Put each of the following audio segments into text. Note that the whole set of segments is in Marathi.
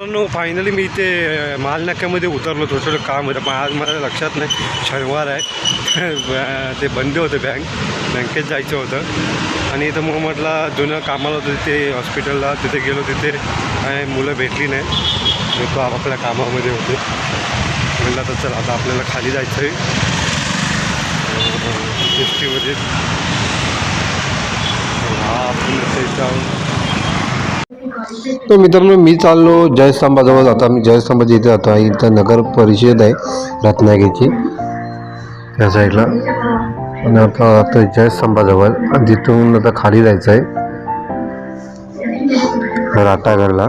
नो फायनली मी इथे माल नाक्यामध्ये उतरलो. थोडं थोडं काम होतं. पण आज मला लक्षात नाही. शनिवार आहे. ते बंद होतं बँक बँकेत जायचं होतं. आणि इथं मग म्हटलं जुनं कामाला होतं तिथे हॉस्पिटलला तिथे गेलो तिथे काय मुलं भेटली नाही. तो आपापल्या कामामध्ये होते. म्हटलं तर चल आता आपल्याला खाली जायचं आहे एस हा आपण तर मित्रांनो मी चाललो जयस्तंभाजवळ. आता मी जयस्तंभाच्या इथे जातो आहे इथं नगर परिषद आहे रत्नागिरीची. त्या साईडला. आणि आता आता जयस्तंभाजवळ. आणि तिथून आता खाली जायचं आहे. राटागडला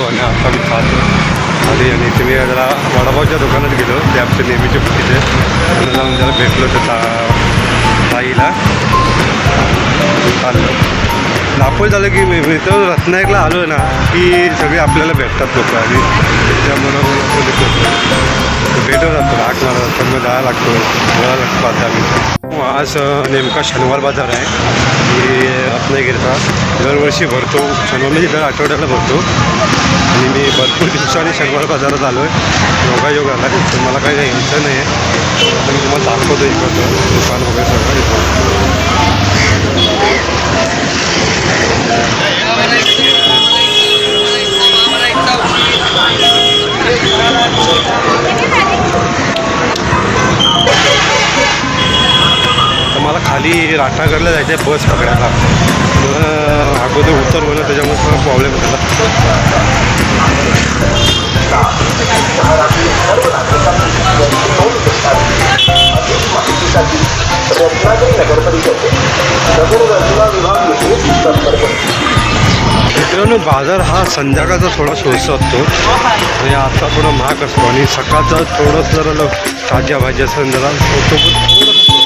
आलो आणि आता मी खातो आली आणि इथे मी जरा वडापावच्या दुकानात गेलो. ते आमचे नेहमीचे बुकीचे त्यांना जाऊन जरा भेटलो तर ता ताईला. आलो. दाखवत झालं की मी मी तर रत्नायकला आलो ना की सगळे आपल्याला भेटतात लोक आणि त्याच्यामुळं भेटत राहतो हाक मारत मग जायला लागतो जायला लागतो आता आम्ही हो, आज नेमका शनिवार बाजार आहे. मी रत्नागिरीचा दरवर्षी भरतो. शनिवार म्हणजे दर आठवड्याला भरतो. आणि मी भरपूर दिवसांनी शनिवार बाजारात आलो आहे योगायोगाला तर मला काही यायचं नाही आहे. तर मी तुम्हाला दाखवतो इकडचं. दुकान वगैरे सगळं खाली राठागडला जायचं आहे बस पकडायला. अगोदर उतर होणं त्याच्यामुळे थोडा प्रॉब्लेम झाला मित्रांनो बाजार हा संध्याकाळचा थोडा स्वस्त असतो. आणि आता थोडा महाग असतो आणि सकाळचा थोडंसं जरा ताज्या भाज्या असं जरा पण थोडंसं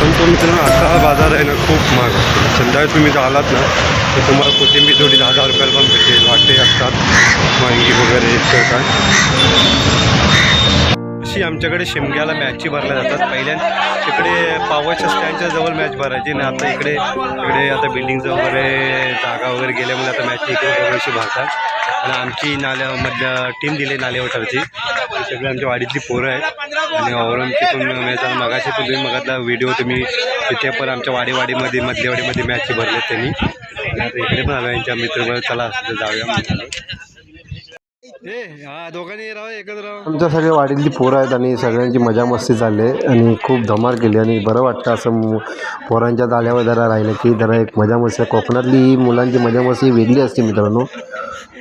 पण तो मित्रांनो आता हा बाजार आहे ना खूप महाग. संध्याकाळी तुम्ही जर आलात ना तर तुम्हाला कोथिंबीर थोडी दहा हजार रुपयाला पण भेटेल. वाटे असतात वांगी वगैरे इतकं काय. अशी आमच्याकडे शिमग्याला मॅची भरल्या जातात. पहिल्या तिकडे पावाच्या स्टँडच्या जवळ मॅच भरायची आणि आता इकडे इकडे आता बिल्डिंगचं वगैरे जागा वगैरे गेल्यामुळे आता मॅच इकडे दरवर्षी भरतात आणि आमची नाल्यामधल्या टीम दिली नालेवटारची ती सगळी आमच्या वाडीतली पोरं आहेत. आणि औरंगची पण मॅच आणि मगाशी पण तुम्ही मगातला व्हिडिओ तुम्ही तिथे पण आमच्या वाडीवाडीमध्ये मधल्या वाडीमध्ये मॅच भरले त्यांनी. आता इकडे पण आलो यांच्या मित्र चला तिथे जाऊया. आमच्या सगळे वाडीतली पोरं आहेत आणि सगळ्यांची मजा मस्ती चालली आहे आणि खूप धमाल केली आणि बरं वाटतं असं पोरांच्या जाल्यावर जरा राहिलं की जरा एक मजा मस्ती. कोकणातली मुलांची मजा मस्ती वेगळी असते मित्रांनो.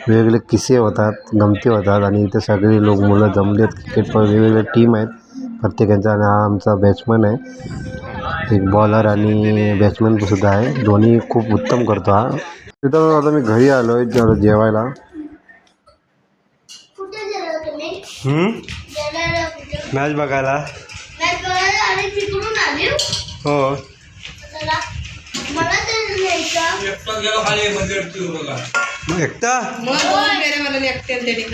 वेगवेगळे किस्से होतात गमती होतात आणि इथे सगळे लोक मुलं जमले आहेत क्रिकेट पण वेगवेगळे टीम आहेत. प्रत्येकांचा आणि हा आमचा बॅट्समन आहे. एक बॉलर आणि बॅट्समन सुद्धा आहे. दोन्ही खूप उत्तम करतो हा. मित्रांनो आता मी घरी आलो आहे जेवायला कुठे गेला तुम्ही हम्म? गेला कुठे मॅच बघायला. मॅच बघायला आणि तिकडून आली. हो. चला. मला ते न्यायचं. मग एकटा?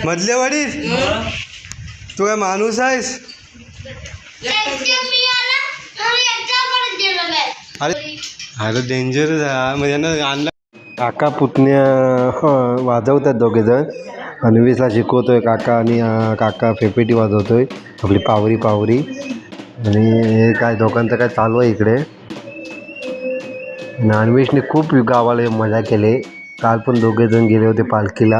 मधल्या वाडीत तू काय माणूस आहेस? एकटे मी आला आणि एकट्याकडे गेलो मॅच. अरे अरे डेंजर म्हणजे ना आणला काका पुतण्या वाजवतात दोघेजण. अन्वीसला आहे काका आणि काका फेपेटी आहे आपली पावरी पावरी. आणि हे काय दोघांचं काय चालू आहे इकडे. नानवेशने खूप गावाला मजा केली. काल पण दोघेजण गेले होते पालखीला.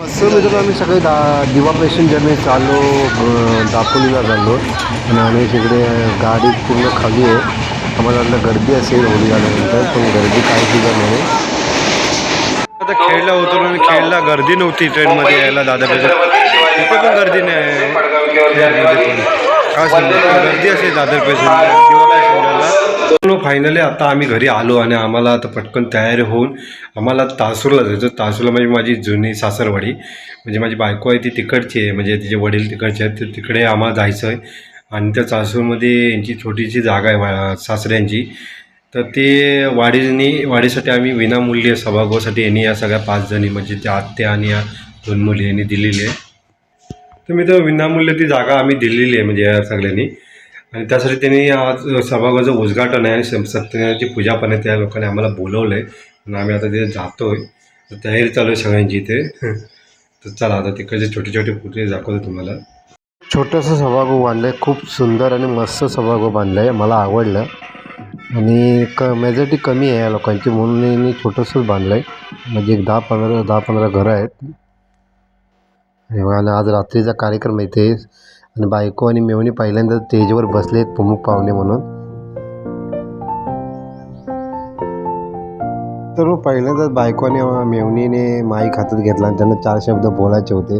असं मित्रांनो आम्ही सगळे दा दिवा पॅसेंजरने चाललो चालू दापोलीला चाललो. आणि इकडे गाडी पूर्ण खाली आहे. आम्हाला वाटलं गर्दी असेल होळी झाल्यानंतर पण गर्दी काही सुद्धा नाही आता खेळला उतरून आणि खेळला गर्दी नव्हती ट्रेनमध्ये यायला दादा तिथे पण गर्दी नाही ट्रेनमध्ये काय सांगतो गर्दी असेल दादर पॅसेंजर फायनली आता आम्ही घरी आलो आणि आम्हाला आता पटकन तयारी होऊन आम्हाला तासूरला जायचं. तासूरला म्हणजे माझी जुनी सासरवाडी. म्हणजे माझी बायको आहे ती तिकडची आहे. म्हणजे तिचे वडील तिकडचे आहेत तर तिकडे आम्हाला जायचं आहे आणि त्या सासूरमध्ये यांची छोटीशी जागा आहे वा सासऱ्यांची. तर ते वाढीनी वाढीसाठी आम्ही विनामूल्य सभागृहासाठी यांनी या सगळ्या पाच जणी म्हणजे त्या आत्या आणि या दोन मुली यांनी दिलेली आहे. तर मी तर विनामूल्य ती जागा आम्ही दिलेली आहे म्हणजे या सगळ्यांनी. आणि त्यासाठी त्यांनी आज सभागृहाचं उद्घाटन आहे आणि सत्यनारायणाची पूजा पण आहे त्या लोकांनी आम्हाला बोलवलं आहे आणि आम्ही आता तिथे जातो आहे तयारी चालू आहे सगळ्यांची इथे. तर चला आता तिकडचे छोटे छोटे पुतळे दाखवतो तुम्हाला. छोटंसं सभागृह बांधलं आहे खूप सुंदर आणि मस्त सभागृह बांधलं आहे मला आवडलं. आणि क मेजॉरिटी कमी आहे या लोकांची म्हणून यांनी छोटंसंच बांधलं आहे म्हणजे एक दहा पंधरा दहा पंधरा घरं आहेत. आणि बघा आज रात्रीचा कार्यक्रम आहे ते आणि बायको आणि मेवणी पहिल्यांदा स्टेजवर बसले आहेत प्रमुख पाहुणे म्हणून. तर मग पहिल्यांदाच बायकोने मेवणीने माईक हातात घेतला आणि त्यांना चार शब्द बोलायचे होते.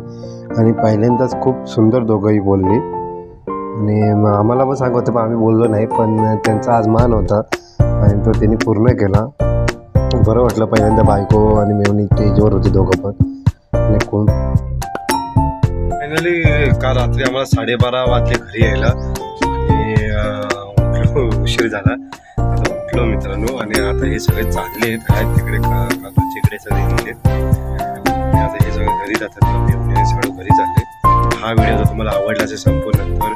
आणि पहिल्यांदाच खूप सुंदर दोघंही बोलली. आणि मग आम्हाला पण सांगत होते पण आम्ही बोललो नाही पण त्यांचा आज मान होता. आणि तो त्यांनी पूर्ण केला. बरं वाटलं पहिल्यांदा बायको आणि मेवणी स्टेजवर होते दोघं पण. आणि कोण फायनली काल रात्री आम्हाला साडेबारा वाजले घरी यायला. आणि उशीर झाला. उठलो मित्रांनो आणि आता हे सगळे चालले आहेत काय तिकडे का काकाच्या इकडे सगळे गेले आता हे सगळे घरी जातात तर सगळं घरी चालले हा व्हिडिओ जर तुम्हाला आवडला असेल संपूर्ण तर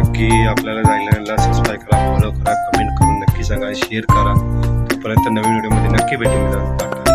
नक्की आपल्याला जायला सबस्क्राईब करा फॉलो करा कमेंट करून नक्की सांगा शेअर करा. तोपर्यंत नवीन व्हिडिओमध्ये नक्की भेटू मित्रांनो.